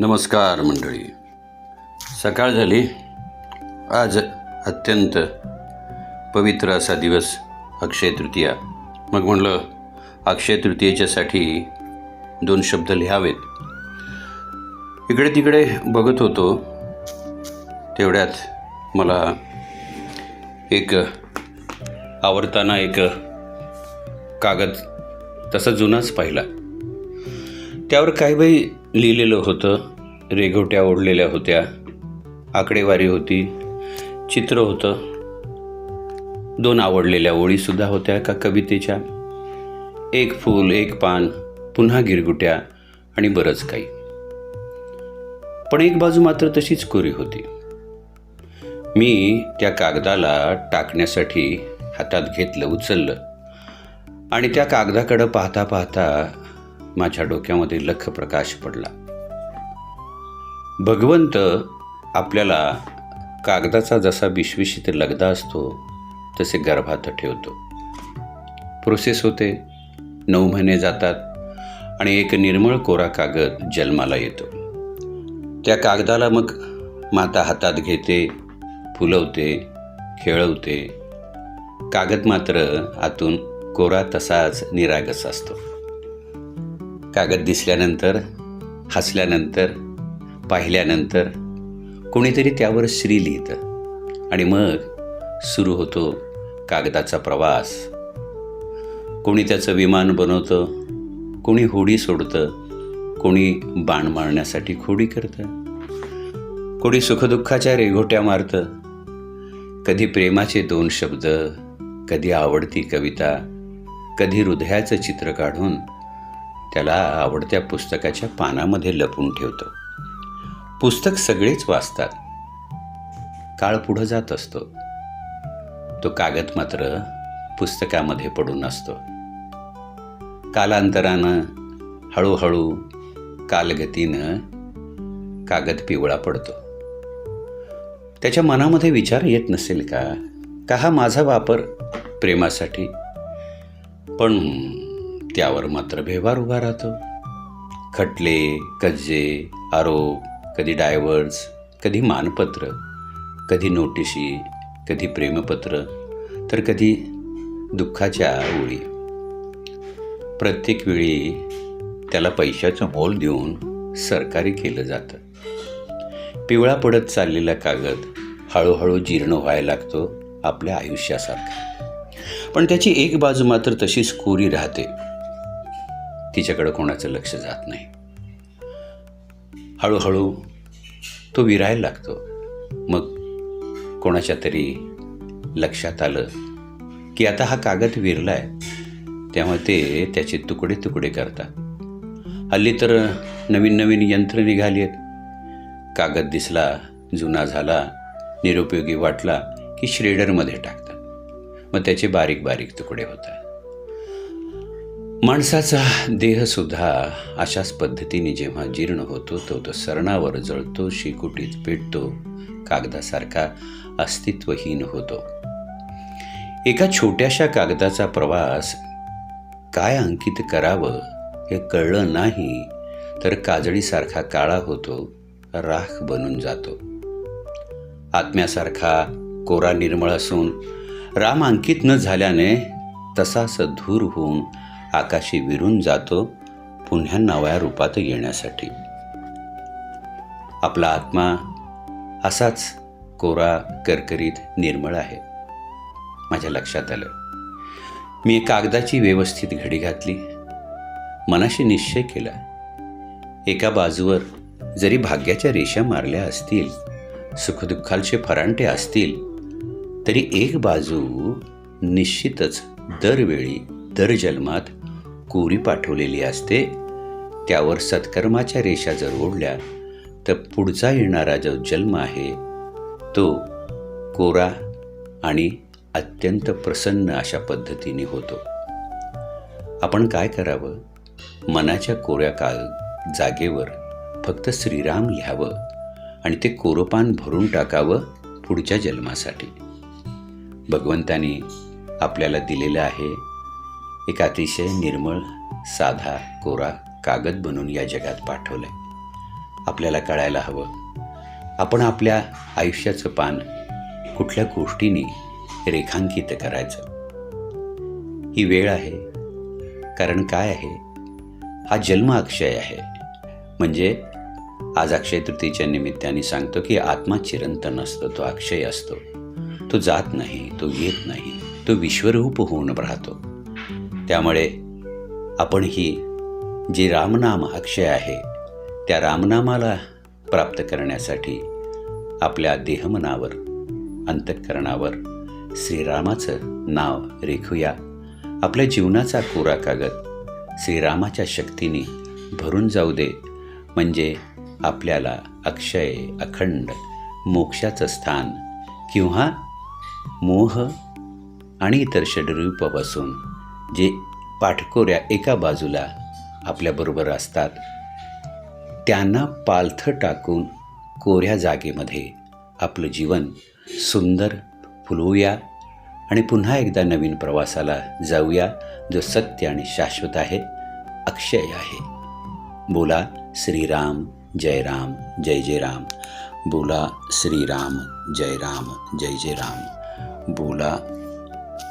नमस्कार मंडळी. सकाळ झाली. आज अत्यंत पवित्र असा दिवस अक्षय तृतीया. मग म्हणलं अक्षय तृतीयेच्यासाठी दोन शब्द लिहावेत. इकडे तिकडे बघत होतो. तेवढ्यात मला एक आवडताना एक कागद तसा जुनाच पाहिला. त्यावर काही बाई लिहिलेलं होतं. रेघोट्या ओढलेल्या होत्या. आकडेवारी होती. चित्र होतं. दोन आवडलेल्या ओळीसुद्धा होत्या का कवितेच्या. एक फूल एक पान पुन्हा गिरगुट्या आणि बरंच काही. पण एक बाजू मात्र तशीच कोरी होती. मी त्या कागदाला टाकण्यासाठी हातात घेतलं उचललं आणि त्या कागदाकडं पाहता पाहता माझ्या डोक्यामध्ये लख प्रकाश पडला. भगवंत आपल्याला कागदाचा जसा विश्विषित लगदा असतो तसे गर्भात ठेवतो. प्रोसेस होते. नऊ महिने जातात आणि एक निर्मळ कोरा कागद जन्माला येतो. त्या कागदाला मग माता हातात घेते फुलवते खेळवते. कागद मात्र आतून कोरा तसाच निरागस असतो. कागद दिसल्यानंतर हसल्यानंतर पाहिल्यानंतर कोणीतरी त्यावर श्री लिहितं. आणि मग सुरू होतो कागदाचा प्रवास. कोणी त्याचं विमान बनवतं कोणी होडी सोडतं कोणी बाण मारण्यासाठी खोडी करतं कोणी सुखदुःखाच्या रेघोट्या मारतं. कधी प्रेमाचे दोन शब्द कधी आवडती कविता कधी हृदयाचं चित्र काढून त्याला आवडत्या पुस्तकाच्या पानामध्ये लपून ठेवतो. पुस्तक सगळेच वाचतात. काळ पुढं जात असतो. तो कागद मात्र पुस्तकामध्ये पडून असतो. कालांतरानं हळूहळू कालगतीनं कागद पिवळा पडतो. त्याच्या मनामध्ये विचार येत नसेल का? का हा माझा वापर प्रेमासाठी? पण त्यावर मात्र व्यवहार उभा राहतो. खटले कज्जे आरोप कधी डायव्हर्स कधी मानपत्र कधी नोटिशी कधी प्रेमपत्र तर कधी दुःखाच्या ओळी. प्रत्येक वेळी त्याला पैशाचं मोल देऊन सरकारी केलं जातं. पिवळा पडत चाललेला कागद हळूहळू जीर्ण व्हायला लागतो आपल्या आयुष्यासारखा. पण त्याची एक बाजू मात्र तशीच कोरी राहते. तिच्याकडं कोणाचं लक्ष जात नाही. हळूहळू तो विरायला लागतो. मग कोणाच्या तरी लक्षात आलं की आता हा कागद विरलाय तेव्हा ते त्याचे तुकडे तुकडे करतात. हल्ली तर नवीन नवीन यंत्र निघाली आहेत. कागद दिसला जुना झाला निरुपयोगी वाटला की श्रेडरमध्ये टाकतात. मग त्याचे बारीक बारीक तुकडे होतात. माणसाचा देहसुद्धा अशाच पद्धतीने जेव्हा जीर्ण होतो तो तो सरणावर जळतो शिकुटीत पेटतो कागदासारखा अस्तित्वहीन होतो. एका छोट्याशा कागदाचा प्रवास काय अंकित करावं हे कळलं नाही तर काजळीसारखा काळा होतो राख बनून जातो. आत्म्यासारखा कोरा निर्मळ असून राम अंकित न झाल्याने तसाच धूर होऊन आकाशी विरून जातो पुन्हा नव्या रूपात येण्यासाठी. आपला आत्मा असाच कोरा करकरीत निर्मळ आहे. माझ्या लक्षात आलं. मी कागदाची व्यवस्थित घडी घातली. मनाशी निश्चय केला. एका बाजूवर जरी भाग्याच्या रेषा मारल्या असतील सुखदुःखाचे फरांटे असतील तरी एक बाजू निश्चितच दरवेळी दर जन्मात कोरी पाठवलेली असते त्यावर सत्कर्माच्या रेषा जर ओढल्या तर पुढचा येणारा जो जन्म आहे तो कोरा आणि अत्यंत प्रसन्न अशा पद्धतीने होतो. आपण काय करावं? मनाच्या कोऱ्या काळ जागेवर फक्त श्रीराम लिहावं आणि ते कोरोपान भरून टाकावं पुढच्या जन्मासाठी. भगवंतानी आपल्याला दिलेलं आहे एक अतिशय निर्मळ साधा कोरा कागद बनवून या जगात पाठवलं आहे आपल्याला कळायला हवं. आपण आपल्या आयुष्याचं पान कुठल्या गोष्टीने रेखांकित करायचं? ही वेळ आहे. कारण काय आहे? हा जन्म अक्षय आहे. म्हणजे आज अक्षय तृतीच्या निमित्ताने सांगतो की आत्मा चिरंतन असतो तो अक्षय असतो. तो जात नाही तो येत नाही तो विश्वरूप होऊन राहतो. त्यामुळे आपण ही जे रामनाम अक्षय आहे त्या रामनामाला प्राप्त करण्यासाठी आपल्या देहमनावर अंतःकरणावर श्रीरामाचं नाव रेखूया. आपल्या जीवनाचा कोरा कागद श्रीरामाच्या शक्तीने भरून जाऊ दे म्हणजे आपल्याला अक्षय अखंड मोक्षाचं स्थान किंवा मोह आणि इतर षडरूपापासून जे पाठकोऱ्या एका बाजूला आपल्याबरोबर असतात त्यांना पालथं टाकून कोऱ्या जागेमध्ये आपलं जीवन सुंदर फुलवूया आणि पुन्हा एकदा नवीन प्रवासाला जाऊया जो सत्य आणि शाश्वत आहे अक्षय आहे. बोला श्रीराम जय राम जय जय राम. बोला श्रीराम जय राम जय जय राम. बोला